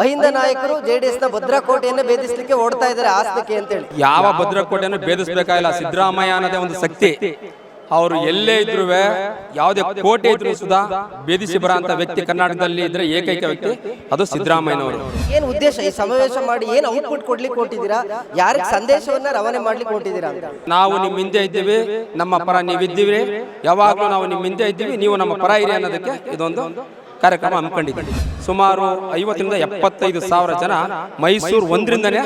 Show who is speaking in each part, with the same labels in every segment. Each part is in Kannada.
Speaker 1: ಅಹಿಂದ ನಾಯಕರು ಜೆಡಿಎಸ್ನ ಭದ್ರಕೋಟೆಯನ್ನೇ ಭೇದಿಸಲಿಕ್ಕೆ ಓಡ್ತಾ ಇದ್ದಾರೆ ಆಸ್ತಕ್ಕೆ ಅಂತೇಳಿ.
Speaker 2: ಯಾವ ಭದ್ರಕೋಟೆಯನ್ನು ಭೇದಿಸಬೇಕಾಗಿಲ್ಲ. ಸಿದ್ದರಾಮಯ್ಯ ಅನ್ನೋದೇ ಒಂದು ಶಕ್ತಿ. ಅವರು ಎಲ್ಲೇ ಇದ್ರು ಯಾವುದೇ ಕೋಟೆ ಇದ್ರು ಸುಧಾ ಭೇದಿಸಿ ಬರಂತ ಅಂತ ವ್ಯಕ್ತಿ ಕರ್ನಾಟಕದಲ್ಲಿ ಇದ್ರೆ ಏಕೈಕ ವ್ಯಕ್ತಿ ಅದು ಸಿದ್ದರಾಮಯ್ಯನವರು.
Speaker 1: ಏನು ಉದ್ದೇಶ ಈ ಸಮಾವೇಶ ಮಾಡಿ ಏನು ಔಟ್ಪುಟ್ ಕೊಡ್ಲಿಕ್ಕೆ ಕೊಟ್ಟಿದ್ದೀರಾ ಯಾರಿಗೆ ಸಂದೇಶವನ್ನ ರವಾನೆ ಮಾಡ್ಲಿಕ್ಕೆ ಕೊಟ್ಟಿದ್ದೀರಾ
Speaker 2: ನಾವು ನಿಮ್ಮ ಹಿಂದೆ ಇದ್ದೀವಿ ನಮ್ಮ ಪರ ನೀವಿದ್ದೀವಿ ಯಾವಾಗಲೂ ನಾವು ನಿಮ್ಮ ಹಿಂದೆ ಇದ್ದೀವಿ ನೀವು ನಮ್ಮ ಪರ ಇರಿ ಅನ್ನೋದಕ್ಕೆ ಇದೊಂದು ಕಾರ್ಯಕ್ರಮ ಹಮ್ಮಿಕೊಂಡಿದ್ದೀವಿ ಸುಮಾರು ಐವತ್ತರಿಂದ ಎಪ್ಪತ್ತೈದು ಸಾವಿರ ಜನ ಮೈಸೂರು ಒಂದರಿಂದನೇ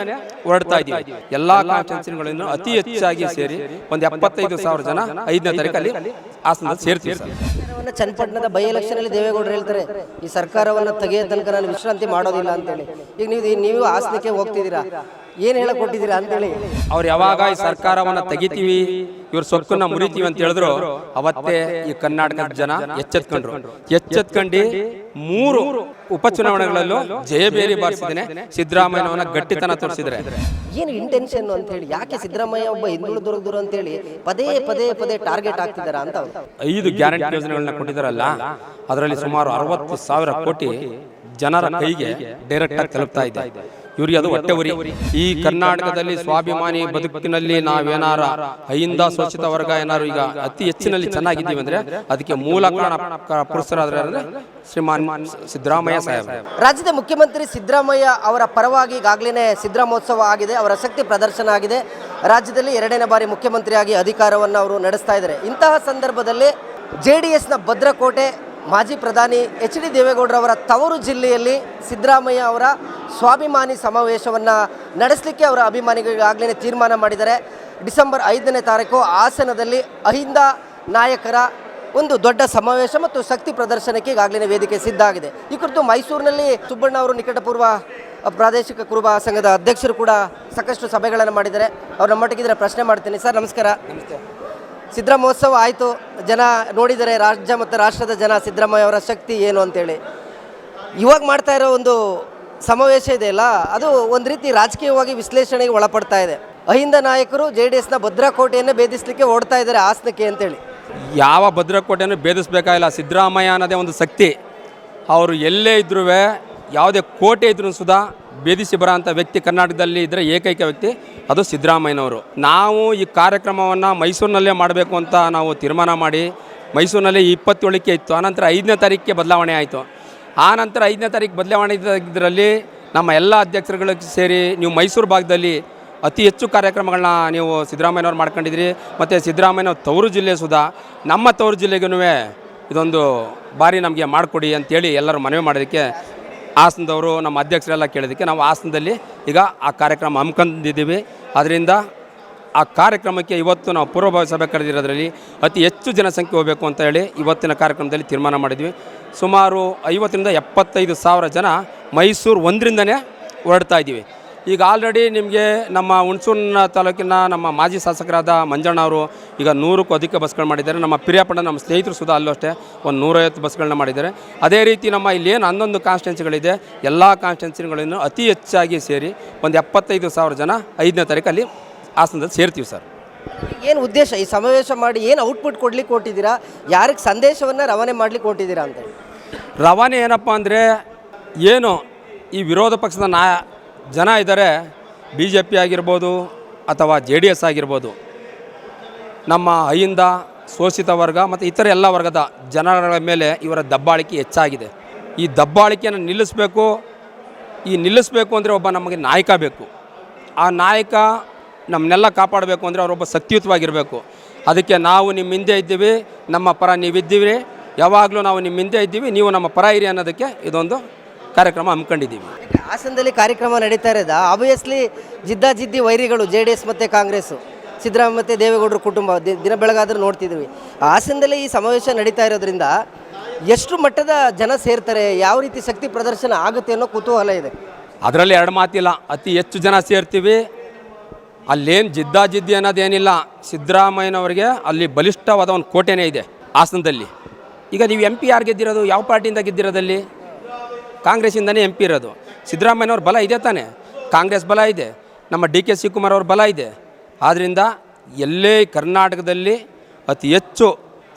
Speaker 2: ಹೊರಡ್ತಾ ಇದ್ದೀವಿ. ಎಲ್ಲ ಕಾನ್ಫರೆನ್ಸ್ಗಳನ್ನು ಅತಿ ಹೆಚ್ಚಾಗಿ ಸೇರಿ ಒಂದು ಎಪ್ಪತ್ತೈದು ಸಾವಿರ ಜನ ಐದನೇ ತಾರೀಕಲ್ಲಿ ಹಾಸನದಲ್ಲಿ ಸೇರ್ತೀವಿ ಸರ್.
Speaker 1: ಚನ್ನಪಟ್ಟಣದ ಬೈ ಎಲೆಕ್ಷನ್ ಅಲ್ಲಿ ದೇವೇಗೌಡರು ಹೇಳ್ತಾರೆ, ಈ ಸರ್ಕಾರವನ್ನು ತೆಗೆಯೋ ತನಕ ನಾನು ವಿಶ್ರಾಂತಿ ಮಾಡೋದಿಲ್ಲ ಅಂತೇಳಿ. ಈಗ ನೀವು ನೀವು ಆಸನಕ್ಕೆ ಹೋಗ್ತಿದ್ದೀರಾ? ಏನ್ ಹೇಳಕ್ ಕೊಟ್ಟಿದ್ದೀರಾ ಅಂತೇಳಿ?
Speaker 2: ಅವ್ರು ಯಾವಾಗ ಈ ಸರ್ಕಾರವನ್ನ ತೆಗಿತೀವಿ ಇವ್ರ ಸೊಕ್ಕನ್ನ ಮುರಿತೀವಿ ಅಂತ ಹೇಳಿದ್ರು ಅವತ್ತೇ ಈ ಕರ್ನಾಟಕದ ಜನ ಎಚ್ಚೆತ್ಕೊಂಡ್ರು. ಎಚ್ಚೆತ್ಕೊಂಡು ಮೂರು ಉಪಚುನಾವಣೆಗಳಲ್ಲೂ ಜಯಬೇರಿ ಬಾರಿಸಿದ್ದೇನೆ ಸಿದ್ದರಾಮಯ್ಯನವನ್ನ ಗಟ್ಟಿತನ ತೋರಿಸಿದ್ರೆ
Speaker 1: ಏನು ಇಂಟೆನ್ಷನ್ ಅಂತ ಹೇಳಿ ಯಾಕೆ ಸಿದ್ದರಾಮಯ್ಯ ಒಬ್ಬ ಹಿಂದುಳಿದವರು ಅಂತೇಳಿ ಪದೇ ಪದೇ ಪದೇ ಟಾರ್ಗೆಟ್ ಆಗ್ತಿದ್ದಾರೆ ಅಂತ.
Speaker 2: ಐದು ಗ್ಯಾರಂಟಿ ಯೋಜನೆಗಳನ್ನ ಕೊಟ್ಟಿದ್ದಾರಲ್ಲ ಅದರಲ್ಲಿ ಸುಮಾರು ಅರವತ್ತು ಸಾವಿರ ಕೋಟಿ ಜನರ ಕೈಗೆ ಡೈರೆಕ್ಟ್ ಆಗಿ ತಲುಪ್ತಾ ಇದೆ. ಇವರಿಗೆ ಅದು ಹೊಟ್ಟೆ ಉರಿ ಈ ಕರ್ನಾಟಕದಲ್ಲಿ ಸ್ವಾಭಿಮಾನಿ ಬದುಕಿನಲ್ಲಿ ನಾವೇನಾರ ಅಹಿಂದ ಸ್ವಚ್ಛತ ವರ್ಗ ಏನಾರು ಈಗ ಅತಿ ಹೆಚ್ಚಿನಲ್ಲಿ ಚೆನ್ನಾಗಿದ್ದೀವಿ ಅಂದ್ರೆ ಅದಕ್ಕೆ ಮೂಲ ಪುರುಷರಾದ್ರೆ ಅಂದ್ರೆ ಶ್ರೀಮಾನ್ ಸಿದ್ದರಾಮಯ್ಯ ಸಾಹೇಬ್
Speaker 1: ರಾಜ್ಯದ ಮುಖ್ಯಮಂತ್ರಿ ಸಿದ್ದರಾಮಯ್ಯ ಅವರ ಪರವಾಗಿ ಈಗಾಗಲೇ ಸಿದ್ದರಾಮೋತ್ಸವ ಆಗಿದೆ ಅವರ ಶಕ್ತಿ ಪ್ರದರ್ಶನ ಆಗಿದೆ. ರಾಜ್ಯದಲ್ಲಿ ಎರಡನೇ ಬಾರಿ ಮುಖ್ಯಮಂತ್ರಿಯಾಗಿ ಅಧಿಕಾರವನ್ನು ಅವರು ನಡೆಸ್ತಾ ಇದ್ದಾರೆ. ಇಂತಹ ಸಂದರ್ಭದಲ್ಲಿ ಜೆ ಡಿ ಎಸ್ನ ಭದ್ರಕೋಟೆ ಮಾಜಿ ಪ್ರಧಾನಿ ಎಚ್ ಡಿ ದೇವೇಗೌಡರವರ ತವರು ಜಿಲ್ಲೆಯಲ್ಲಿ ಸಿದ್ದರಾಮಯ್ಯ ಅವರ ಸ್ವಾಭಿಮಾನಿ ಸಮಾವೇಶವನ್ನು ನಡೆಸಲಿಕ್ಕೆ ಅವರ ಅಭಿಮಾನಿಗಳಿಗಾಗಲೇ ತೀರ್ಮಾನ ಮಾಡಿದ್ದಾರೆ. ಡಿಸೆಂಬರ್ ಐದನೇ ತಾರೀಕು ಹಾಸನದಲ್ಲಿ ಅಹಿಂದ ನಾಯಕರ ಒಂದು ದೊಡ್ಡ ಸಮಾವೇಶ ಮತ್ತು ಶಕ್ತಿ ಪ್ರದರ್ಶನಕ್ಕೆ ಈಗಾಗಲೇ ವೇದಿಕೆ ಸಿದ್ಧ ಆಗಿದೆ. ಈ ಕುರಿತು ಮೈಸೂರಿನಲ್ಲಿ ಸುಬ್ಬಣ್ಣ ಅವರು ನಿಕಟಪೂರ್ವ ಪ್ರಾದೇಶಿಕ ಕುರುಬ ಸಂಘದ ಅಧ್ಯಕ್ಷರು ಕೂಡ ಸಾಕಷ್ಟು ಸಭೆಗಳನ್ನು ಮಾಡಿದ್ದಾರೆ. ಅವ್ರು ನಮ್ಮೊಟ್ಟಿಗಿದ್ರೆ ಪ್ರಶ್ನೆ ಮಾಡ್ತೀನಿ. ಸರ್, ನಮಸ್ಕಾರ. ಸಿದ್ದರಾಮೋತ್ಸವ ಆಯಿತು. ಜನ ನೋಡಿದರೆ ರಾಜ್ಯ ಮತ್ತು ರಾಷ್ಟ್ರದ ಜನ ಸಿದ್ದರಾಮಯ್ಯ ಅವರ ಶಕ್ತಿ ಏನು ಅಂತೇಳಿ. ಇವಾಗ ಮಾಡ್ತಾ ಇರೋ ಒಂದು ಸಮಾವೇಶ ಇದೆಯಲ್ಲ ಅದು ಒಂದು ರೀತಿ ರಾಜಕೀಯವಾಗಿ ವಿಶ್ಲೇಷಣೆಗೆ ಒಳಪಡ್ತಾ ಇದೆ. ಅಹಿಂದ ನಾಯಕರು ಜೆ ಡಿ ಎಸ್ನ ಭದ್ರಕೋಟೆಯನ್ನೇ ಭೇದಿಸಲಿಕ್ಕೆ ಓಡ್ತಾ ಇದ್ದಾರೆ ಆಸನಕ್ಕೆ ಅಂತೇಳಿ.
Speaker 2: ಯಾವ ಭದ್ರಕೋಟೆಯನ್ನು ಭೇದಿಸಬೇಕಾಗಿಲ್ಲ ಸಿದ್ದರಾಮಯ್ಯ ಅನ್ನೋದೇ ಒಂದು ಶಕ್ತಿ. ಅವರು ಎಲ್ಲೇ ಇದ್ರೂ ಯಾವುದೇ ಕೋಟೆ ಇದ್ರೂ ಸುಧಾ ಭೇದಿಸಿ ಬರೋ ಅಂಥ ವ್ಯಕ್ತಿ ಕರ್ನಾಟಕದಲ್ಲಿ ಇದ್ದರೆ ಏಕೈಕ ವ್ಯಕ್ತಿ, ಅದು ಸಿದ್ದರಾಮಯ್ಯನವರು. ನಾವು ಈ ಕಾರ್ಯಕ್ರಮವನ್ನು ಮೈಸೂರಿನಲ್ಲೇ ಮಾಡಬೇಕು ಅಂತ ನಾವು ತೀರ್ಮಾನ ಮಾಡಿ, ಮೈಸೂರಿನಲ್ಲಿ ಇಪ್ಪತ್ತೇಳಕ್ಕೆ ಇತ್ತು, ಆನಂತರ ಐದನೇ ತಾರೀಕಿಗೆ ಬದಲಾವಣೆ ಆಯಿತು. ಆ ನಂತರ ಐದನೇ ತಾರೀಕು ಬದಲಾವಣೆ ಇದರಲ್ಲಿ ನಮ್ಮ ಎಲ್ಲ ಅಧ್ಯಕ್ಷರುಗಳಿಗೆ ಸೇರಿ ನೀವು ಮೈಸೂರು ಭಾಗದಲ್ಲಿ ಅತಿ ಹೆಚ್ಚು ಕಾರ್ಯಕ್ರಮಗಳನ್ನ ನೀವು ಸಿದ್ದರಾಮಯ್ಯನವ್ರು ಮಾಡ್ಕೊಂಡಿದ್ರಿ. ಮತ್ತು ಸಿದ್ದರಾಮಯ್ಯನ ತವರು ಜಿಲ್ಲೆ ಸುಧಾ, ನಮ್ಮ ತವರು ಜಿಲ್ಲೆಗೂ ಇದೊಂದು ಬಾರಿ ನಮಗೆ ಮಾಡಿಕೊಡಿ ಅಂತೇಳಿ ಎಲ್ಲರೂ ಮನವಿ ಮಾಡೋದಕ್ಕೆ ಹಾಸನದವರು ನಮ್ಮ ಅಧ್ಯಕ್ಷರೆಲ್ಲ ಕೇಳೋದಕ್ಕೆ ನಾವು ಹಾಸನದಲ್ಲಿ ಈಗ ಆ ಕಾರ್ಯಕ್ರಮ ಹಮ್ಮಿಕೊಂಡಿದ್ದೀವಿ. ಅದರಿಂದ ಆ ಕಾರ್ಯಕ್ರಮಕ್ಕೆ ಇವತ್ತು ನಾವು ಪೂರ್ವಭಾವಿ ಸಭೆ ಕರೆದಿರೋದ್ರಲ್ಲಿ ಅತಿ ಹೆಚ್ಚು ಜನಸಂಖ್ಯೆ ಹೋಗಬೇಕು ಅಂತ ಹೇಳಿ ಇವತ್ತಿನ ಕಾರ್ಯಕ್ರಮದಲ್ಲಿ ತೀರ್ಮಾನ ಮಾಡಿದ್ವಿ. ಸುಮಾರು ಐವತ್ತರಿಂದ ಎಪ್ಪತ್ತೈದು ಸಾವಿರ ಜನ ಮೈಸೂರು ಒಂದರಿಂದನೇ ಹೊರಡ್ತಾ ಇದ್ದೀವಿ. ಈಗ ಆಲ್ರೆಡಿ ನಿಮಗೆ ನಮ್ಮ ಹುಣಸೂರಿನ ತಾಲೂಕಿನ ನಮ್ಮ ಮಾಜಿ ಶಾಸಕರಾದ ಮಂಜಣ್ಣ ಅವರು ಈಗ ನೂರಕ್ಕೂ ಅಧಿಕ ಬಸ್ಗಳು ಮಾಡಿದ್ದಾರೆ. ನಮ್ಮ ಪಿರಿಯಾಪಣ್ಣ ನಮ್ಮ ಸ್ನೇಹಿತರು ಸುಧಾ ಅಲ್ಲೂ ಅಷ್ಟೇ ಒಂದು ನೂರೈವತ್ತು ಬಸ್ಗಳನ್ನ ಮಾಡಿದ್ದಾರೆ. ಅದೇ ರೀತಿ ನಮ್ಮ ಇಲ್ಲೇನು ಹನ್ನೊಂದು ಕಾನ್ಸ್ಟೆನ್ಸಿಗಳಿದೆ ಎಲ್ಲ ಕಾನ್ಸ್ಟೆನ್ಸಿಗಳನ್ನು ಅತಿ ಹೆಚ್ಚಾಗಿ ಸೇರಿ ಒಂದು ಎಪ್ಪತ್ತೈದು ಸಾವಿರ ಜನ ಐದನೇ ತಾರೀಕಲ್ಲಿ ಹಾಸನದಲ್ಲಿ ಸೇರ್ತೀವಿ ಸರ್.
Speaker 1: ಏನು ಉದ್ದೇಶ? ಈ ಸಮಾವೇಶ ಮಾಡಿ ಏನು ಔಟ್ಪುಟ್ ಕೊಡ್ಲಿಕ್ಕೆ ಕೊಟ್ಟಿದ್ದೀರಾ ಯಾರಿಗೆ ಸಂದೇಶವನ್ನು ರವಾನೆ ಮಾಡ್ಲಿಕ್ಕೆ ಕೊಟ್ಟಿದ್ದೀರಾ ಅಂತ
Speaker 2: ರವಾನೆ ಏನಪ್ಪ ಅಂದರೆ ಏನು ಈ ವಿರೋಧ ಪಕ್ಷದ ನಾ ಜನ ಇದ್ದಾರೆ ಬಿ ಜೆ ಪಿ ಆಗಿರ್ಬೋದು ಅಥವಾ ಜೆ ಡಿ ಎಸ್ ಆಗಿರ್ಬೋದು. ನಮ್ಮ ಅಹಿಂದ, ಶೋಷಿತ ವರ್ಗ ಮತ್ತು ಇತರ ಎಲ್ಲ ವರ್ಗದ ಜನಗಳ ಮೇಲೆ ಇವರ ದಬ್ಬಾಳಿಕೆ ಹೆಚ್ಚಾಗಿದೆ. ಈ ದಬ್ಬಾಳಿಕೆಯನ್ನು ನಿಲ್ಲಿಸಬೇಕು, ಈ ನಿಲ್ಲಿಸಬೇಕು ಅಂದರೆ ಒಬ್ಬ ನಮಗೆ ನಾಯಕ ಬೇಕು. ಆ ನಾಯಕ ನಮ್ಮನ್ನೆಲ್ಲ ಕಾಪಾಡಬೇಕು ಅಂದರೆ ಅವರೊಬ್ಬ ಶಕ್ತಿಯುತವಾಗಿರಬೇಕು. ಅದಕ್ಕೆ ನಾವು ನಿಮ್ಮ ಹಿಂದೆ ಇದ್ದೀವಿ, ನಮ್ಮ ಪರ ನೀವಿದ್ದೀವಿ ಯಾವಾಗಲೂ ನಾವು ನಿಮ್ಮ ಹಿಂದೆ ಇದ್ದೀವಿ, ನೀವು ನಮ್ಮ ಪರ ಇರಿ ಅನ್ನೋದಕ್ಕೆ ಇದೊಂದು ಕಾರ್ಯಕ್ರಮ ಹಮ್ಮಿಕೊಂಡಿದ್ದೀವಿ.
Speaker 1: ಹಾಸನದಲ್ಲಿ ಕಾರ್ಯಕ್ರಮ ನಡೀತಾ ಇರೋದ. ಆಬ್ವಿಯಸ್ಲಿ ಜಿದ್ದಾಜಿದ್ದಿ ವೈರಿಗಳು, ಜೆ ಡಿ ಎಸ್ ಮತ್ತು ಕಾಂಗ್ರೆಸ್ಸು ಸಿದ್ದರಾಮಯ್ಯ ಮತ್ತು ದೇವೇಗೌಡರ ಕುಟುಂಬ ದಿನ ಬೆಳಗಾದರೂ ನೋಡ್ತಿದ್ವಿ. ಹಾಸನದಲ್ಲಿ ಈ ಸಮಾವೇಶ ನಡೀತಾ ಇರೋದ್ರಿಂದ ಎಷ್ಟು ಮಟ್ಟದ ಜನ ಸೇರ್ತಾರೆ, ಯಾವ ರೀತಿ ಶಕ್ತಿ ಪ್ರದರ್ಶನ ಆಗುತ್ತೆ ಅನ್ನೋ ಕುತೂಹಲ ಇದೆ.
Speaker 2: ಅದರಲ್ಲಿ ಎರಡು ಮಾತಿಲ್ಲ. ಅತಿ ಹೆಚ್ಚು ಜನ ಸೇರ್ತೀವಿ. ಅಲ್ಲೇನು ಜಿದ್ದಾಜಿದ್ದಿ ಅನ್ನೋದೇನಿಲ್ಲ. ಸಿದ್ದರಾಮಯ್ಯನವರಿಗೆ ಅಲ್ಲಿ ಬಲಿಷ್ಠವಾದ ಒಂದು ಕೋಟೆನೇ ಇದೆ ಹಾಸನದಲ್ಲಿ. ಈಗ ನೀವು ಎಂ ಪಿ ಯಾರು ಗೆದ್ದಿರೋದು ಯಾವ ಪಾರ್ಟಿಯಿಂದ ಗೆದ್ದಿರೋದಲ್ಲಿ ಕಾಂಗ್ರೆಸ್ಸಿಂದನೇ ಎಂ ಪಿ ಇರೋದು. ಸಿದ್ದರಾಮಯ್ಯನವ್ರ ಬಲ ಇದೆ ತಾನೆ. ಕಾಂಗ್ರೆಸ್ ಬಲ ಇದೆ. ನಮ್ಮ ಡಿ ಕೆ ಶಿವಕುಮಾರ್ ಅವ್ರ ಬಲ ಇದೆ. ಆದ್ದರಿಂದ ಎಲ್ಲೇ ಕರ್ನಾಟಕದಲ್ಲಿ ಅತಿ ಹೆಚ್ಚು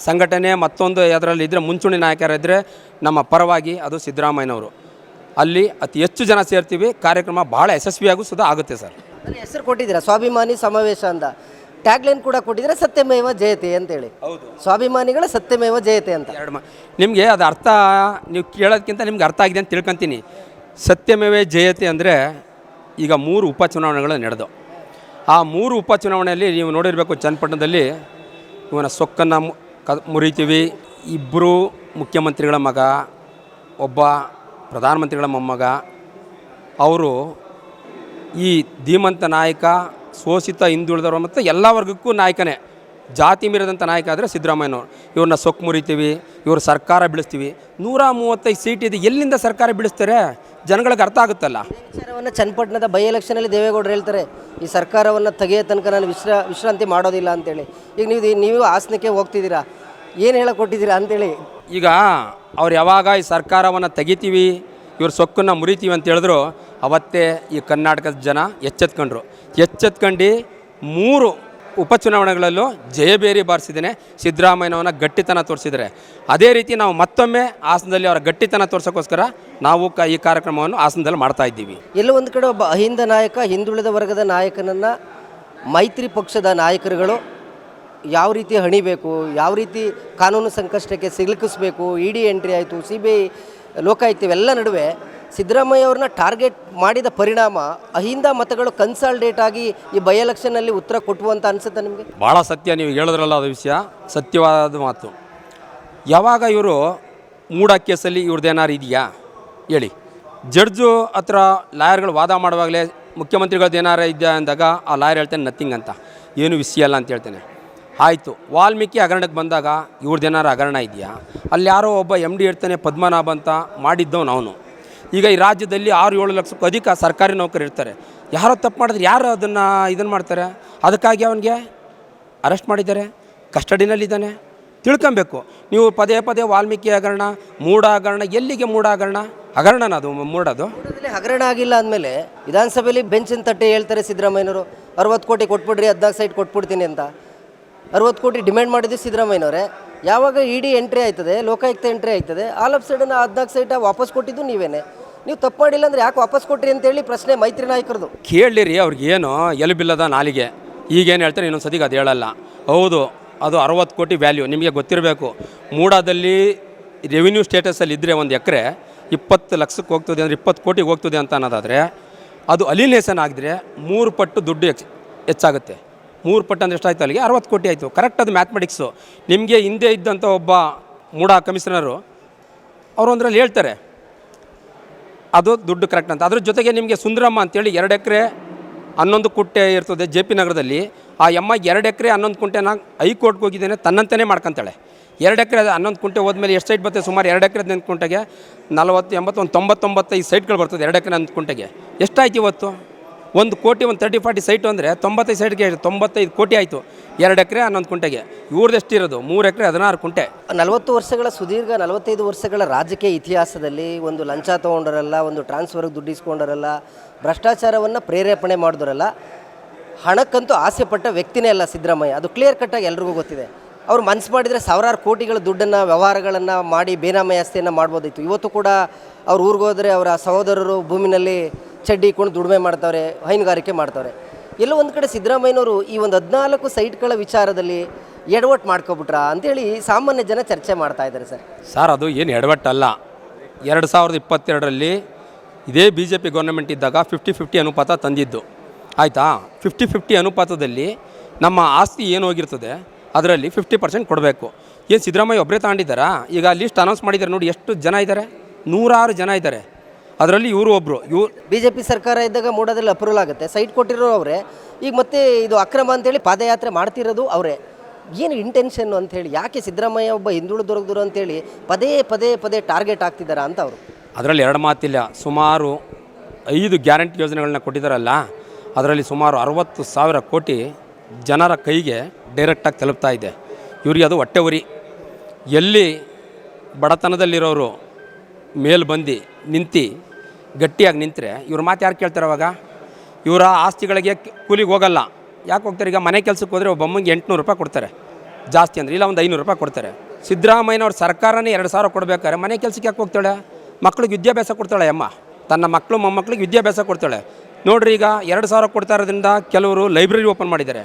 Speaker 2: ಸಂಘಟನೆ ಮತ್ತೊಂದು ಅದರಲ್ಲಿ ಇದ್ದರೆ ಮುಂಚೂಣಿ ನಾಯಕರಿದ್ದರೆ ನಮ್ಮ ಪರವಾಗಿ ಅದು ಸಿದ್ದರಾಮಯ್ಯನವರು. ಅಲ್ಲಿ ಅತಿ ಹೆಚ್ಚು ಜನ ಸೇರ್ತೀವಿ. ಕಾರ್ಯಕ್ರಮ ಭಾಳ ಯಶಸ್ವಿಯಾಗೂ ಸುಧಾ ಆಗುತ್ತೆ ಸರ್,
Speaker 1: ಹೆಸರು ಕೊಟ್ಟಿದ್ದೀರಾ? ಸ್ವಾಭಿಮಾನಿ ಸಮಾವೇಶ ಅಂತ. ಟ್ಯಾಗ್ಲೈನ್ ಕೂಡ ಕೊಟ್ಟಿದ್ರೆ ಸತ್ಯಮೇವ ಜಯತೆ ಅಂತೇಳಿ.
Speaker 2: ಹೌದು.
Speaker 1: ಸ್ವಾಭಿಮಾನಿಗಳ ಸತ್ಯಮೇವ ಜಯತೆ ಅಂತ.
Speaker 2: ಎರಡು ಮಾ ನಿಮಗೆ ಅದು ಅರ್ಥ ನೀವು ಕೇಳೋದಕ್ಕಿಂತ ನಿಮ್ಗೆ ಅರ್ಥ ಆಗಿದೆ ಅಂತ ತಿಳ್ಕೊತೀನಿ. ಸತ್ಯಮೇವೆ ಜಯತೆ ಅಂದರೆ ಈಗ ಮೂರು ಉಪಚುನಾವಣೆಗಳು ನಡೆದು. ಆ ಮೂರು ಉಪಚುನಾವಣೆಯಲ್ಲಿ ನೀವು ನೋಡಿರಬೇಕು ಚನ್ನಪಟ್ಟಣದಲ್ಲಿ ಇವನ ಸೊಕ್ಕನ್ನು ಮುರಿತೀವಿ. ಇಬ್ಬರು ಮುಖ್ಯಮಂತ್ರಿಗಳ ಮಗ ಒಬ್ಬ ಪ್ರಧಾನಮಂತ್ರಿಗಳ ಮೊಮ್ಮಗ. ಅವರು ಈ ಧೀಮಂತ ನಾಯಕ ಶೋಷಿತ ಹಿಂದುಳಿದವರು ಮತ್ತು ಎಲ್ಲ ವರ್ಗಕ್ಕೂ ನಾಯಕನೇ. ಜಾತಿ ಮೀರಿದಂಥ ನಾಯಕ ಆದರೆ ಸಿದ್ದರಾಮಯ್ಯನವರು. ಇವ್ರನ್ನ ಸೊಕ್ಕು ಮುರಿತೀವಿ ಇವ್ರ ಸರ್ಕಾರ ಬೀಳಿಸ್ತೀವಿ. ನೂರ ಮೂವತ್ತೈದು ಸೀಟ್ ಇದೆ ಎಲ್ಲಿಂದ ಸರ್ಕಾರ ಬೀಳಿಸ್ತಾರೆ? ಜನಗಳಿಗೆ ಅರ್ಥ ಆಗುತ್ತಲ್ಲ.
Speaker 1: ವಿಚಾರವನ್ನು ಚನ್ನಪಟ್ಟಣದ ಬೈ ಎಲೆಕ್ಷನಲ್ಲಿ ದೇವೇಗೌಡರು ಹೇಳ್ತಾರೆ ಈ ಸರ್ಕಾರವನ್ನು ತೆಗೆಯೋ ತನಕ ನಾನು ವಿಶ್ರ ವಿಶ್ರಾಂತಿ ಮಾಡೋದಿಲ್ಲ ಅಂತೇಳಿ. ಈಗ ನೀವು ನೀವು ಆಸನಕ್ಕೆ ಹೋಗ್ತಿದ್ದೀರಾ? ಏನು ಹೇಳಕ್ ಕೊಟ್ಟಿದ್ದೀರಾ ಅಂತೇಳಿ.
Speaker 2: ಈಗ ಅವ್ರು ಯಾವಾಗ ಈ ಸರ್ಕಾರವನ್ನು ತೆಗಿತೀವಿ ಇವ್ರ ಸೊಕ್ಕನ್ನು ಮುರಿತೀವಿ ಅಂತ ಹೇಳಿದ್ರು ಅವತ್ತೇ ಈ ಕರ್ನಾಟಕದ ಜನ ಎಚ್ಚೆತ್ಕೊಂಡ್ರು. ಎಚ್ಚೆತ್ಕೊಂಡು ಮೂರು ಉಪಚುನಾವಣೆಗಳಲ್ಲೂ ಜಯಬೇರಿ ಬಾರಿಸಿದ್ದೇನೆ. ಸಿದ್ದರಾಮಯ್ಯನವನ ಗಟ್ಟಿತನ ತೋರಿಸಿದರೆ ಅದೇ ರೀತಿ ನಾವು ಮತ್ತೊಮ್ಮೆ ಹಾಸನದಲ್ಲಿ ಅವರ ಗಟ್ಟಿತನ ತೋರ್ಸೋಕ್ಕೋಸ್ಕರ ನಾವು ಕ ಈ ಕಾರ್ಯಕ್ರಮವನ್ನು ಹಾಸನದಲ್ಲಿ ಮಾಡ್ತಾ ಇದ್ದೀವಿ.
Speaker 1: ಎಲ್ಲ ಒಂದು ಕಡೆ ಒಬ್ಬ ಅಹಿಂದ ನಾಯಕ, ಹಿಂದುಳಿದ ವರ್ಗದ ನಾಯಕನನ್ನು ಮೈತ್ರಿ ಪಕ್ಷದ ನಾಯಕರುಗಳು ಯಾವ ರೀತಿ ಹಣಿಬೇಕು, ಯಾವ ರೀತಿ ಕಾನೂನು ಸಂಕಷ್ಟಕ್ಕೆ ಸಿಲುಕಿಸ್ಬೇಕು, ಇ ಡಿ ಎಂಟ್ರಿ ಆಯಿತು, ಸಿ ಬಿ ಐ ಲೋಕಾಯುಕ್ತ ಇವೆಲ್ಲ ನಡುವೆ ಸಿದ್ದರಾಮಯ್ಯ ಅವ್ರನ್ನ ಟಾರ್ಗೆಟ್ ಮಾಡಿದ ಪರಿಣಾಮ ಅಹಿಂದ ಮತಗಳು ಕನ್ಸಾಲ್ಡೇಟ್ ಆಗಿ ಈ ಬೈ ಉತ್ತರ ಕೊಟ್ಟವು ಅಂತ ಅನ್ಸುತ್ತೆ ನಿಮಗೆ?
Speaker 2: ಭಾಳ ಸತ್ಯ ನೀವು ಹೇಳಿದ್ರಲ್ಲ ಅದು ವಿಷಯ. ಸತ್ಯವಾದ ಮಾತು. ಯಾವಾಗ ಇವರು ಮೂಡ ಕೇಸಲ್ಲಿ ಇವ್ರದ್ದೇನಾರು ಇದೆಯಾ? ಹೇಳಿ. ಜಡ್ಜು ಹತ್ರ ಲಾಯರ್ಗಳು ವಾದ ಮಾಡುವಾಗಲೇ ಮುಖ್ಯಮಂತ್ರಿಗಳದ್ದು ಏನಾರು ಇದೆಯಾ ಅಂದಾಗ ಆ ಲಾಯರ್ ಹೇಳ್ತಾನೆ ನಥಿಂಗ್ ಅಂತ. ಏನು ವಿಷಯ ಅಲ್ಲ ಅಂತ ಹೇಳ್ತೇನೆ. ಆಯಿತು. ವಾಲ್ಮೀಕಿ ಹಗರಣಕ್ಕೆ ಬಂದಾಗ ಇವ್ರದ್ದೇನಾರು ಹಗರಣ ಇದೆಯಾ? ಅಲ್ಲಿ ಯಾರೋ ಒಬ್ಬ ಎಂ ಡಿ ಇರ್ತಾನೆ, ಪದ್ಮನಾಭ ಅಂತ ಮಾಡಿದ್ದವನು ಅವನು. ಈಗ ಈ ರಾಜ್ಯದಲ್ಲಿ ಆರು ಏಳು ಲಕ್ಷಕ್ಕೂ ಅಧಿಕ ಸರ್ಕಾರಿ ನೌಕರಿ ಇರ್ತಾರೆ. ಯಾರೋ ತಪ್ಪು ಮಾಡಿದ್ರೆ ಯಾರು ಅದನ್ನು ಇದನ್ನು ಮಾಡ್ತಾರೆ? ಅದಕ್ಕಾಗಿ ಅವನಿಗೆ ಅರೆಸ್ಟ್ ಮಾಡಿದ್ದಾರೆ. ಕಸ್ಟಡಿನಲ್ಲಿದ್ದಾನೆ. ತಿಳ್ಕೊಬೇಕು. ನೀವು ಪದೇ ಪದೇ ವಾಲ್ಮೀಕಿ ಹಗರಣ, ಮೂಢ ಹಗರಣ, ಎಲ್ಲಿಗೆ ಮೂಢ ಹಗರಣ? ಹಗರಣನ ಅದು ಮೂಡೋದು
Speaker 1: ಹಗರಣ ಆಗಿಲ್ಲ ಅಂದಮೇಲೆ ವಿಧಾನಸಭೆಯಲ್ಲಿ ಬೆಂಚಿನ ತಟ್ಟೆ ಹೇಳ್ತಾರೆ ಸಿದ್ದರಾಮಯ್ಯನವರು. ಅರವತ್ತು ಕೋಟಿ ಕೊಟ್ಬಿಡ್ರಿ, ಹದಿನಾಲ್ಕು ಸೈಟ್ ಕೊಟ್ಬಿಡ್ತೀನಿ ಅಂತ. ಅರವತ್ತು ಕೋಟಿ ಡಿಮ್ಯಾಂಡ್ ಮಾಡಿದ್ದು ಸಿದ್ದರಾಮಯ್ಯನವರೇ. ಯಾವಾಗ ಇ ಎಂಟ್ರಿ ಆಯ್ತದೆ, ಲೋಕಾಯುಕ್ತ ಎಂಟ್ರಿ ಆಯ್ತದೆ, ಆಲ್ ಆಫ್ ಸಡನ್ ಹದಿನಾಲ್ಕು ಸೈಟ ವಾಪಸ್ ಕೊಟ್ಟಿದ್ದು ನೀವೇನೆ. ನೀವು ತಪ್ಪು ಮಾಡಿಲ್ಲ ಅಂದ್ರೆ ಯಾಕೆ ವಾಪಸ್ ಕೊಟ್ರಿ ಅಂತೇಳಿ ಪ್ರಶ್ನೆ ಮೈತ್ರಿ ನಾಯಕರದು.
Speaker 2: ಕೇಳಲಿರಿ ಅವ್ರಿಗೇನು ಎಲುಬಿಲ್ಲದ ನಾಲಿಗೆ. ಈಗೇನು ಹೇಳ್ತಾರೆ ಇನ್ನೊಂದು ಸತಿಗೆ ಅದು ಹೇಳಲ್ಲ. ಹೌದು, ಅದು ಅರವತ್ತು ಕೋಟಿ ವ್ಯಾಲ್ಯೂ ನಿಮಗೆ ಗೊತ್ತಿರಬೇಕು. ಮೂಡಾದಲ್ಲಿ ರೆವಿನ್ಯೂ ಸ್ಟೇಟಸಲ್ಲಿ ಇದ್ದರೆ ಒಂದು ಎಕರೆ ಇಪ್ಪತ್ತು ಲಕ್ಷಕ್ಕೆ ಹೋಗ್ತದೆ ಅಂದರೆ ಇಪ್ಪತ್ತು ಕೋಟಿಗೆ ಹೋಗ್ತದೆ ಅಂತ ಅನ್ನೋದಾದರೆ, ಅದು ಅಲಿನೇಷನ್ ಆಗಿದ್ರೆ ಮೂರು ಪಟ್ಟು ದುಡ್ಡು ಹೆಚ್ಚು ಹೆಚ್ಚಾಗುತ್ತೆ. ಮೂರು ಪಟ್ಟು ಅಂದರೆ ಎಷ್ಟಾಯ್ತು ಅಲ್ಲಿಗೆ? ಅರವತ್ತು ಕೋಟಿ ಆಯಿತು. ಕರೆಕ್ಟ್ ಅದು ಮ್ಯಾಥಮೆಟಿಕ್ಸು ನಿಮಗೆ ಹಿಂದೆ ಇದ್ದಂಥ ಒಬ್ಬ ಮೂಡ ಕಮಿಷನರು, ಅವರು ಒಂದರಲ್ಲಿ ಹೇಳ್ತಾರೆ ಅದು ದುಡ್ಡು ಕರೆಕ್ಟ್ ಅಂತ. ಅದ್ರ ಜೊತೆಗೆ ನಿಮಗೆ ಸುಂದರಮ್ಮ ಅಂತೇಳಿ ಎರಡು ಎಕರೆ ಹನ್ನೊಂದು ಕುಂಟೆ ಇರ್ತದೆ ಜೆ ಪಿ ನಗರದಲ್ಲಿ. ಆ ಎಮ್ಮ ಎರಡು ಎಕರೆ ಹನ್ನೊಂದು ಕುಂಟೆನ ಹೈಕೋರ್ಟ್ಗೆ ಹೋಗಿದ್ದೇನೆ, ತನ್ನಂತಾನೆ ಮಾಡ್ಕೊಂತಾಳೆ. ಎರಡು ಎಕರೆ ಹನ್ನೊಂದು ಕುಂಟೆ ಹೋದ್ಮೇಲೆ ಎಷ್ಟು ಸೈಟ್ ಬರ್ತದೆ? ಸುಮಾರು ಎರಡು ಎಕರೆ ಹದಿನೈದು ಕುಂಟೆಗೆ ನಲವತ್ತು ಎಂಬತ್ತು ಒಂದು ತೊಂಬತ್ತೊಂಬತ್ತೈದು ಸೈಟ್ಗಳು ಬರ್ತದೆ ಎರಡು ಎಕರೆ ಹನ್ನೊಂದು ಕುಂಟೆಗೆ. ಎಷ್ಟಾಯ್ತು ಇವತ್ತು? ಒಂದು ಕೋಟಿ, ಒಂದು ತರ್ಟಿ ಫಾರ್ಟಿ ಸೈಟು ಅಂದರೆ ತೊಂಬತ್ತೈದು ಸೈಟ್ಗೆ ತೊಂಬತ್ತೈದು ಕೋಟಿ ಆಯಿತು. ಎರಡು ಎಕರೆ, ಹನ್ನೊಂದು ಕುಂಟೆಗೆ. ಊರ್ದಷ್ಟು ಇರೋದು? ಮೂರು ಎಕರೆ, ಹದಿನಾರು ಕುಂಟೆ.
Speaker 1: ನಲವತ್ತು ವರ್ಷಗಳ, ಸುದೀರ್ಘ ನಲವತ್ತೈದು ವರ್ಷಗಳ ರಾಜಕೀಯ ಇತಿಹಾಸದಲ್ಲಿ ಒಂದು ಲಂಚ ತೊಗೊಂಡರಲ್ಲ, ಒಂದು ಟ್ರಾನ್ಸ್ಫರ್ಗೆ ದುಡ್ಡಿಸ್ಕೊಂಡರಲ್ಲ ಭ್ರಷ್ಟಾಚಾರವನ್ನು ಪ್ರೇರೇಪಣೆ ಮಾಡಿದರಲ್ಲ ಹಣಕ್ಕಂತೂ ಆಸೆ ಪಟ್ಟ ವ್ಯಕ್ತಿನೇ ಅಲ್ಲ ಸಿದ್ದರಾಮಯ್ಯ. ಅದು ಕ್ಲಿಯರ್ ಕಟ್ಟಾಗಿ ಎಲ್ರಿಗೂ ಗೊತ್ತಿದೆ. ಅವ್ರು ಮನ್ಸು ಮಾಡಿದರೆ ಸಾವಿರಾರು ಕೋಟಿಗಳ ದುಡ್ಡನ್ನು, ವ್ಯವಹಾರಗಳನ್ನು ಮಾಡಿ ಬೇನಾಮಿ ಆಸ್ತಿಯನ್ನು ಮಾಡ್ಬೋದಿತ್ತು. ಇವತ್ತು ಕೂಡ ಅವ್ರ ಊರಿಗೋದ್ರೆ ಅವರ ಸಹೋದರರು ಭೂಮಿನಲ್ಲಿ ಚಡ್ಡಿ ಇಕ್ಕೊಂಡು ದುಡಿಮೆ ಮಾಡ್ತಾವ್ರೆ, ಹೈನುಗಾರಿಕೆ ಮಾಡ್ತಾವ್ರೆ. ಎಲ್ಲೋ ಒಂದು ಕಡೆ ಸಿದ್ದರಾಮಯ್ಯನವರು ಈ ಒಂದು ಹದಿನಾಲ್ಕು ಸೈಟ್ಗಳ ವಿಚಾರದಲ್ಲಿ ಎಡವಟ್ಟು ಮಾಡ್ಕೊಬಿಟ್ರ ಅಂತೇಳಿ ಸಾಮಾನ್ಯ ಜನ ಚರ್ಚೆ ಮಾಡ್ತಾ ಇದ್ದಾರೆ ಸರ್.
Speaker 2: ಸರ್, ಅದು ಏನು ಎಡವಟ್ಟಲ್ಲ. ಎರಡು ಸಾವಿರದ ಇಪ್ಪತ್ತೆರಡರಲ್ಲಿ ಇದೇ ಬಿ ಜೆ ಪಿ ಗೌರ್ಮೆಂಟ್ ಇದ್ದಾಗ ಫಿಫ್ಟಿ ಫಿಫ್ಟಿ ಅನುಪಾತ ತಂದಿದ್ದು. ಆಯಿತಾ? ಫಿಫ್ಟಿ ಫಿಫ್ಟಿ ಅನುಪಾತದಲ್ಲಿ ನಮ್ಮ ಆಸ್ತಿ ಏನು ಹೋಗಿರ್ತದೆ, ಅದರಲ್ಲಿ ಫಿಫ್ಟಿ ಪರ್ಸೆಂಟ್ ಕೊಡಬೇಕು. ಏನು ಸಿದ್ದರಾಮಯ್ಯ ಒಬ್ಬರೇ ತಗೊಂಡಿದ್ದಾರಾ ಈಗ ಲಿಸ್ಟ್ ಅನೌನ್ಸ್ ಮಾಡಿದ್ದಾರೆ ನೋಡಿ ಎಷ್ಟು ಜನ ಇದ್ದಾರೆ ನೂರಾರು ಜನ ಇದ್ದಾರೆ ಅದರಲ್ಲಿ ಇವರು ಒಬ್ಬರು ಇವ್ರು
Speaker 1: ಬಿ ಜೆ ಪಿ ಸರ್ಕಾರ ಇದ್ದಾಗ ಮೂಡೋದ್ರಲ್ಲಿ ಅಪ್ರೂವಲ್ ಆಗುತ್ತೆ. ಸೈಟ್ ಕೊಟ್ಟಿರೋ ಅವರೇ. ಈಗ ಮತ್ತೆ ಇದು ಅಕ್ರಮ ಅಂತೇಳಿ ಪಾದಯಾತ್ರೆ ಮಾಡ್ತಿರೋದು ಅವರೇ. ಏನು ಇಂಟೆನ್ಷನ್ ಅಂತೇಳಿ? ಯಾಕೆ ಸಿದ್ದರಾಮಯ್ಯ ಒಬ್ಬ ಹಿಂದುಳಿದೊರಗದ್ರು ಅಂತೇಳಿ ಪದೇ ಪದೇ ಪದೇ ಟಾರ್ಗೆಟ್ ಆಗ್ತಿದ್ದಾರಾ ಅಂತ ಅವರು.
Speaker 2: ಅದರಲ್ಲಿ ಎರಡು ಮಾತಿಲ್ಲ. ಸುಮಾರು ಐದು ಗ್ಯಾರಂಟಿ ಯೋಜನೆಗಳನ್ನ ಕೊಟ್ಟಿದ್ದಾರಲ್ಲ ಅದರಲ್ಲಿ ಸುಮಾರು ಅರವತ್ತು ಸಾವಿರ ಕೋಟಿ ಜನರ ಕೈಗೆ ಡೈರೆಕ್ಟಾಗಿ ತಲುಪ್ತಾ ಇದೆ. ಇವರಿಗೆ ಅದು ಹೊಟ್ಟೆ ಉರಿ. ಎಲ್ಲಿ ಬಡತನದಲ್ಲಿರೋರು ಮೇಲ್ಬಂದು ನಿಂತು ಗಟ್ಟಿಯಾಗಿ ನಿಂತರೆ, ಇವ್ರ ಮಾತು ಯಾರು ಕೇಳ್ತಾರೆ ಅವಾಗ? ಇವರ ಆಸ್ತಿಗಳಿಗೆ ಕೂಲಿಗೆ ಹೋಗಲ್ಲ. ಯಾಕೆ ಹೋಗ್ತಾರೆ? ಈಗ ಮನೆ ಕೆಲಸಕ್ಕೆ ಹೋದರೆ ಒಬ್ಬ ಅಮ್ಮಂಗೆ ಎಂಟುನೂರು ರೂಪಾಯಿ ಕೊಡ್ತಾರೆ. ಜಾಸ್ತಿ ಅಂದರೆ, ಇಲ್ಲ ಒಂದು ಐನೂರು ರೂಪಾಯಿ ಕೊಡ್ತಾರೆ. ಸಿದ್ದರಾಮಯ್ಯನವ್ರ ಸರ್ಕಾರನೇ ಎರಡು ಸಾವಿರ ಕೊಡಬೇಕಾದ್ರೆ ಮನೆ ಕೆಲಸಕ್ಕೆ ಯಾಕೆ ಹೋಗ್ತಾಳೆ? ಮಕ್ಳಿಗೆ ವಿದ್ಯಾಭ್ಯಾಸ ಕೊಡ್ತಾಳೆ ಅಮ್ಮ. ತನ್ನ ಮಕ್ಕಳು ಮೊಮ್ಮಕ್ಕಳಿಗೆ ವಿದ್ಯಾಭ್ಯಾಸ ಕೊಡ್ತಾಳೆ. ನೋಡ್ರಿ ಈಗ ಎರಡು ಸಾವಿರ ಕೊಡ್ತಾ ಇರೋದ್ರಿಂದ ಕೆಲವರು ಲೈಬ್ರರಿ ಓಪನ್ ಮಾಡಿದ್ದಾರೆ.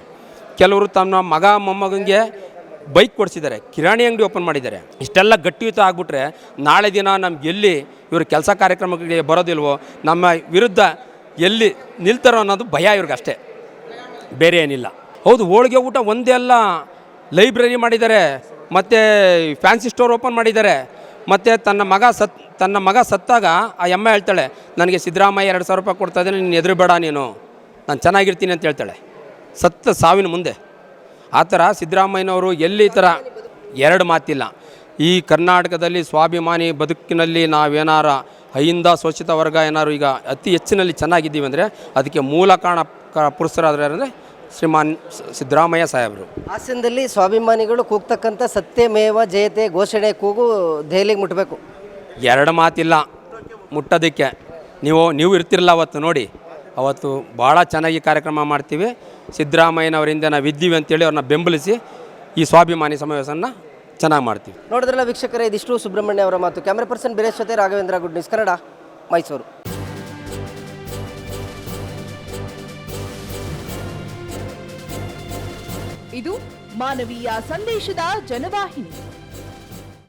Speaker 2: ಕೆಲವರು ತಮ್ಮ ಮಗ ಮೊಮ್ಮಗನಿಗೆ ಬೈಕ್ ಕೊಡಿಸಿದ್ದಾರೆ ಕಿರಾಣಿ ಅಂಗಡಿ ಓಪನ್ ಮಾಡಿದ್ದಾರೆ. ಇಷ್ಟೆಲ್ಲ ಗಟ್ಟಿಯುತ ಆಗಿಬಿಟ್ರೆ ನಾಳೆ ದಿನ ನಮ್ಗೆ ಎಲ್ಲಿ ಇವರು ಕೆಲಸ ಕಾರ್ಯಕ್ರಮಗಳಿಗೆ ಬರೋದಿಲ್ವೋ, ನಮ್ಮ ವಿರುದ್ಧ ಎಲ್ಲಿ ನಿಲ್ತಾರೋ ಅನ್ನೋದು ಭಯ ಇವ್ರಿಗೆ ಅಷ್ಟೇ. ಬೇರೆ ಏನಿಲ್ಲ. ಹೌದು, ಹೋಳಿಗೆ ಊಟ ಒಂದೇ ಅಲ್ಲ, ಲೈಬ್ರರಿ ಮಾಡಿದ್ದಾರೆ, ಮತ್ತು ಫ್ಯಾನ್ಸಿ ಸ್ಟೋರ್ ಓಪನ್ ಮಾಡಿದ್ದಾರೆ, ಮತ್ತು ತನ್ನ ಮಗ ಸತ್, ತನ್ನ ಮಗ ಸತ್ತಾಗ ಆ ಅಮ್ಮ ಹೇಳ್ತಾಳೆ, ನನಗೆ ಸಿದ್ದರಾಮಯ್ಯ ಎರಡು ಸಾವಿರ ರೂಪಾಯಿ ಕೊಡ್ತಾ ಇದ್ದೀನಿ, ನೀನು ಎದುರು ಬೇಡ ನೀನು. ನಾನು ಚೆನ್ನಾಗಿರ್ತೀನಿ ಅಂತ ಹೇಳ್ತಾಳೆ. ಸತ್ತ ಸಾವಿನ ಮುಂದೆ. ಆ ಥರ ಸಿದ್ದರಾಮಯ್ಯನವರು ಎಲ್ಲಿ ಥರ ಎರಡು ಮಾತಿಲ್ಲ. ಈ ಕರ್ನಾಟಕದಲ್ಲಿ ಸ್ವಾಭಿಮಾನಿ ಬದುಕಿನಲ್ಲಿ ನಾವೇನಾರ ಅಹಿಂದ ಶೋಷಿತ ವರ್ಗ ಏನಾರು ಈಗ ಅತಿ ಹೆಚ್ಚಿನಲ್ಲಿ ಚೆನ್ನಾಗಿದ್ದೀವಿ ಅಂದರೆ ಅದಕ್ಕೆ ಮೂಲ ಕಾರಣ ಕ ಪುರುಷರಾದ್ರೆ ಅಂದರೆ ಶ್ರೀಮಾನ್ ಸಿದ್ದರಾಮಯ್ಯ ಸಾಹೇಬರು.
Speaker 1: ಹಾಸನದಲ್ಲಿ ಸ್ವಾಭಿಮಾನಿಗಳು ಕೂಗ್ತಕ್ಕಂಥ ಸತ್ಯಮೇವ ಜಯತೆ ಘೋಷಣೆ ಕೂಗು ದೆಹಲಿಗೆ ಮುಟ್ಟಬೇಕು
Speaker 2: ಎರಡು ಮಾತಿಲ್ಲ ಮುಟ್ಟೋದಕ್ಕೆ. ನೀವು ನೀವು ಇರ್ತಿರಲ್ಲ ಅವತ್ತು ನೋಡಿ. ಅವತ್ತು ಭಾಳ ಚೆನ್ನಾಗಿ ಕಾರ್ಯಕ್ರಮ ಮಾಡ್ತೀವಿ. ಸಿದ್ದರಾಮಯ್ಯನವರಿಂದ ನಾವು ಇದ್ದೀವಿ ಅಂತೇಳಿ ಅವ್ರನ್ನ ಬೆಂಬಲಿಸಿ ಈ ಸ್ವಾಭಿಮಾನಿ ಸಮಾವೇಶನ ಚೆನ್ನಾಗಿ ಮಾಡ್ತೀವಿ.
Speaker 1: ನೋಡಿದ್ರಲ್ಲ ವೀಕ್ಷಕರೇ ಇದಿಷ್ಟು ಸುಬ್ರಹ್ಮಣ್ಯ ಅವರ ಮಾತು. ಕ್ಯಾಮ್ರಾ ಪರ್ಸನ್ ಬೇರೆ ಜೊತೆ ರಾಘವೇಂದ್ರ ಗುಡ್ ನ್ಯೂಸ್ ಕನ್ನಡ ಮೈಸೂರು
Speaker 3: ಇದು ಮಾನವೀಯ ಸಂದೇಶದ ಜನವಾಹಿನಿ.